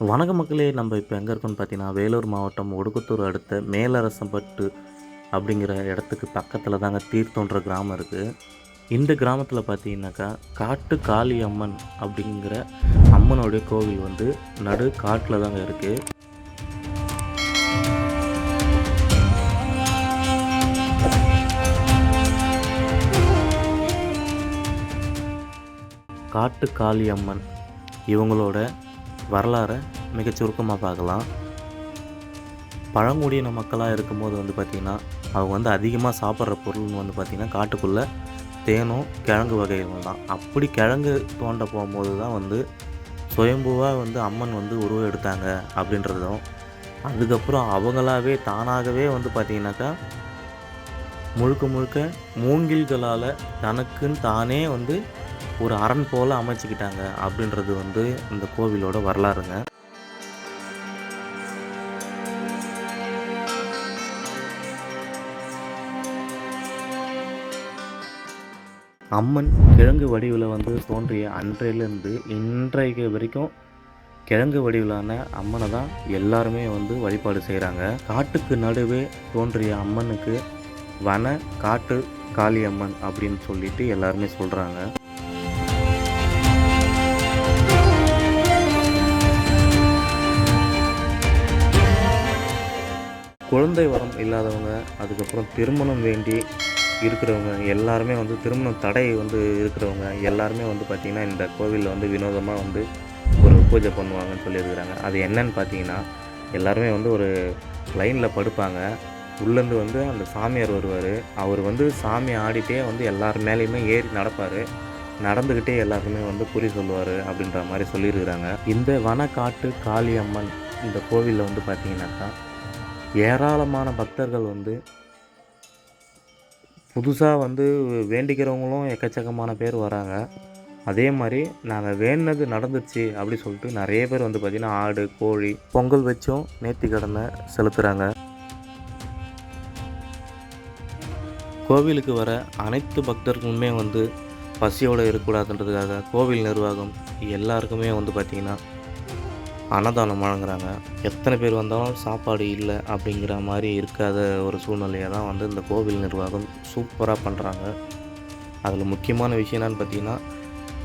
வணக்க மக்களே நம்ம இப்போ எங்கே இருக்கோம்னு பார்த்தீங்கன்னா வேலூர் மாவட்டம் ஒடுக்குத்தூர் அடுத்த மேலரசம்பட்டு அப்படிங்கிற இடத்துக்கு பக்கத்தில் தாங்க தீர்த்தோன்ற கிராமம் இருக்குது இந்த கிராமத்தில் பார்த்தீங்கன்னாக்கா காட்டு காளி அம்மன் அப்படிங்கிற அம்மனுடைய கோவில் வந்து நடு காட்டில் தாங்க இருக்குது காட்டு காளி அம்மன் இவங்களோட வரலாறை மிகச் சுருக்கமாக பார்க்கலாம். பழங்குடியின மக்களாக இருக்கும்போது வந்து பார்த்திங்கன்னா அவங்க வந்து அதிகமாக சாப்பிட்ற பொருள்னு வந்து பார்த்திங்கன்னா காட்டுக்குள்ளே தேனும் கிழங்கு வகைகளும் தான். அப்படி கிழங்கு தோண்ட போகும்போது தான் வந்து சுயம்புவாக வந்து அம்மன் வந்து உருவம் எடுத்தாங்க அப்படின்றதும் அதுக்கப்புறம் அவங்களாவே தானாகவே வந்து பார்த்திங்கனாக்கா முழுக்க முழுக்க மூங்கில்களால் தனக்குன்னு தானே வந்து ஒரு அரண் போல் அமைச்சிக்கிட்டாங்க அப்படின்றது வந்து இந்த கோவிலோட வரலாறுங்க. அம்மன் கிழங்கு வடிவில் வந்து தோன்றிய அன்றையிலேருந்து இன்றைக்கு வரைக்கும் கிழங்கு வடிவிலான அம்மனை தான் எல்லாருமே வந்து வழிபாடு செய்கிறாங்க காட்டுக்கு நடுவே தோன்றிய அம்மனுக்கு வன காட்டு காளியம்மன் அப்படின்னு சொல்லிட்டு எல்லாருமே சொல்கிறாங்க குழந்தை வரம் இல்லாதவங்க அதுக்கப்புறம் திருமணம் வேண்டி இருக்கிறவங்க எல்லாருமே வந்து திருமணம் தடை வந்து இருக்கிறவங்க எல்லாருமே வந்து பார்த்திங்கன்னா இந்த கோவிலில் வந்து வினோதமாக வந்து ஒரு பூஜை பண்ணுவாங்கன்னு சொல்லியிருக்கிறாங்க. அது என்னன்னு பார்த்தீங்கன்னா எல்லாருமே வந்து ஒரு லைனில் படுப்பாங்க. உள்ளேருந்து வந்து அந்த சாமியார் வருவார். அவர் வந்து சாமி ஆடிட்டே வந்து எல்லார் மேலேயுமே ஏறி நடப்பார். நடந்துக்கிட்டே எல்லாருக்குமே வந்து குறி சொல்லுவார் அப்படின்ற மாதிரி சொல்லியிருக்கிறாங்க. இந்த வனக்காட்டு காளியம்மன் இந்த கோவிலில் வந்து பார்த்தீங்கன்னாக்கா ஏராளமான பக்தர்கள் வந்து புதுசாக வந்து வேண்டிக்கிறவங்களும் எக்கச்சக்கமான பேர் வராங்க. அதே மாதிரி நாங்கள் வேண்டினது நடந்துச்சு அப்படி சொல்லிட்டு நிறைய பேர் வந்து பார்த்திங்கன்னா ஆடு கோழி பொங்கல் வச்சும் நேர்த்தி கடனை செலுத்துகிறாங்க கோவிலுக்கு வர அனைத்து பக்தர்களுமே வந்து பசியோடு இருக்கக்கூடாதுன்றதுக்காக கோவில் நிர்வாகம் எல்லாருக்குமே வந்து பார்த்திங்கன்னா அன்னதானம் வழங்குறாங்க. எத்தனை பேர் வந்தாலும் சாப்பாடு இல்லை அப்படிங்கிற மாதிரி இருக்காத ஒரு சூழ்நிலையை தான் வந்து இந்த கோவில் நிர்வாகம் சூப்பராக பண்ணுறாங்க. அதில் முக்கியமான விஷயம் என்னன்னு பார்த்தீங்கன்னா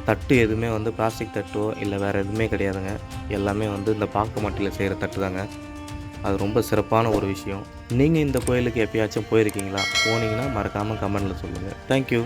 தட்டு எதுவுமே வந்து பிளாஸ்டிக் தட்டோ இல்லை வேறு எதுவுமே கிடையாதுங்க. எல்லாமே வந்து இந்த பாக்கு மட்டியில் செய்கிற தட்டு தாங்க. அது ரொம்ப சிறப்பான ஒரு விஷயம். நீங்கள் இந்த கோயிலுக்கு எப்பயாச்சும் போயிருக்கீங்களா? போனீங்கன்னா மறக்காமல் கமெண்டில் சொல்லுங்கள். தேங்க்யூ